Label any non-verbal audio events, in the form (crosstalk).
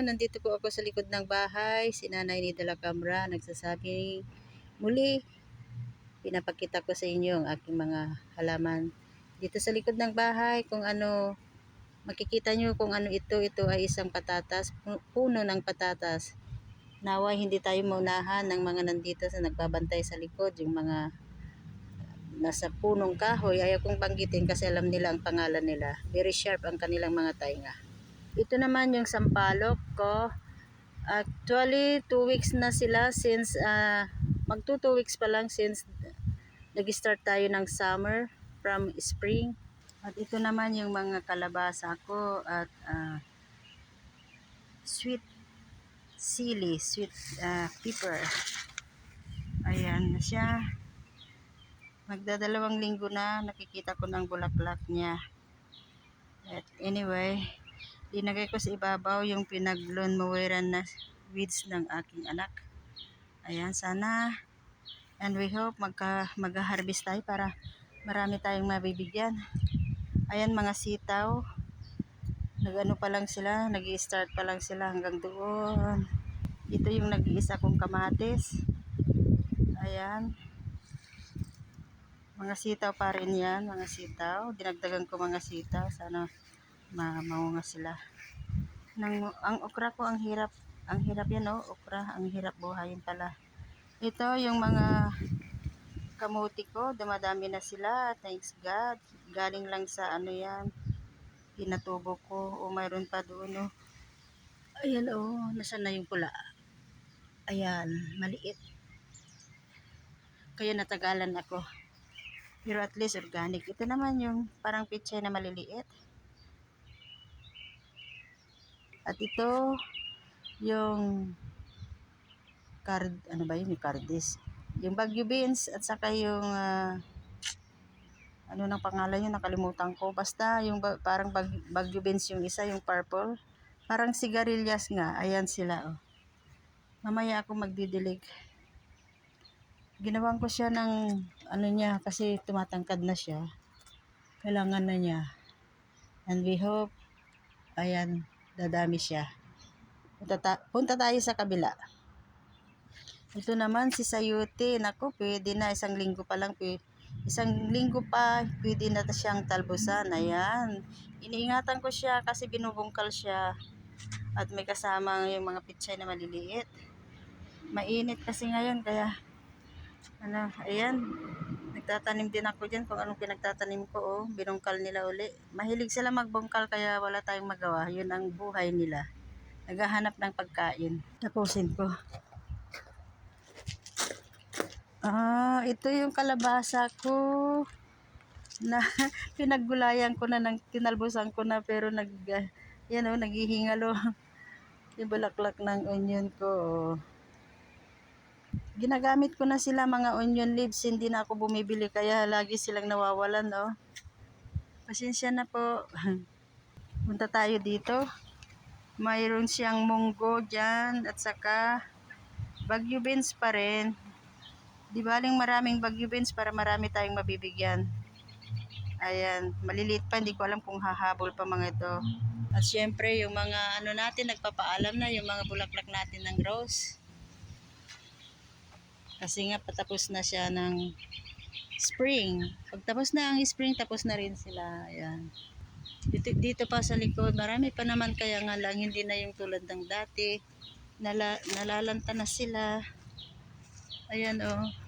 nandito po ako sa likod ng bahay. Si Nanay ni Dela Camra nagsasabi, muli, pinapakita ko sa inyo ang aking mga halaman. Dito sa likod ng bahay, kung ano, makikita nyo kung ano ito. Ito ay isang patatas, pu- puno ng patatas. Naway hindi tayo maunahan ng mga nandito sa nagbabantay sa likod, yung mga nasa punong kahoy. Ayaw kong banggitin kasi alam nila ang pangalan nila. Very sharp ang kanilang mga tainga. Ito naman yung sampalok ko. Actually, two weeks na sila since, uh, magto two weeks pa lang since nag-start tayo ng summer from spring. At ito naman yung mga kalabasa ko at ah, sweet sili, sweet ah, pepper. Ayan na siya. Magdadalawang linggo na nakikita ko ng bulaklak niya. At anyway, dinagay ko sa ibabaw yung pinag-lawn moweran na weeds ng aking anak. Ayan, sana and we hope magka, mag-harvest tayo para marami tayong mabibigyan. Ayan mga sitaw. Nagano pa lang sila, nag start pa lang sila hanggang doon. Ito yung nag-iisa kong kamatis. Ayan. Mga sitaw pa rin yan, mga sitaw. Dinagdagan ko mga sitaw. Sana ma maunga sila. Nang, ang okra ko, ang hirap. Ang hirap yan, oh. Okra, ang hirap buhayin pala. Ito, yung mga kamuti ko, dumadami na sila. Thanks God. Galing lang sa ano yan. Pinatubo ko. O mayroon pa doon, oh. Ayan, oh. Nasaan na yung pula? Ayan, maliit. Kaya natagalan ako. Pero at least organic. Ito naman yung parang pichay na maliliit. At ito, yung card, ano ba yun, yung cardis. Yung bagyo beans at saka yung ah, ano nang pangalan yun, nakalimutan ko. Basta yung ba- parang bag, bagyo beans yung isa, yung purple. Parang sigarilyas nga. Ayan sila, oh. Mamaya ako magdidilig. Ginawan ko siya ng ano niya kasi tumatangkad na siya. Kailangan na niya. And we hope, ayan, dadami siya. Punta, ta- punta tayo sa kabila. Ito naman si Sayuti. Naku, pwede na. Isang linggo pa lang. Pwede, isang linggo pa, pwede na siyang talbusan. Ayan. Iniingatan ko siya kasi binubungkal siya. At may kasama yung mga pitsay na maliliit. Mainit kasi ngayon kaya ano, ayan. Nagtatanim din ako dyan kung anong pinagtatanim ko. Oh, binungkal nila uli. Mahilig sila magbungkal kaya wala tayong magawa. Yun ang buhay nila. Naghahanap ng pagkain. Tapusin ko. Ah, ito yung kalabasa ko na (laughs) pinaggulayan ko na ng kinalbusan ko na pero nag ah, yan oh, naghihingalo yung bulaklak ng onion ko. oh. Ginagamit ko na sila mga onion leaves, hindi na ako bumibili kaya lagi silang nawawalan, no. Pasensya na po. (laughs) Punta tayo dito. Mayroon siyang munggo dyan at saka bagyo beans pa rin. Di baling maraming bagyo beans para marami tayong mabibigyan. Ayan, maliliit pa, hindi ko alam kung hahabol pa mga ito. At syempre, yung mga ano natin, nagpapaalam na, yung mga bulaklak natin ng rose. Kasi nga, patapos na siya ng spring. Pag tapos na ang spring, tapos na rin sila. Ayan. Dito, dito pa sa likod, marami pa naman kaya nga lang, hindi na yung tulad ng dati. Nala, nalalanta na sila. Ayan, oh.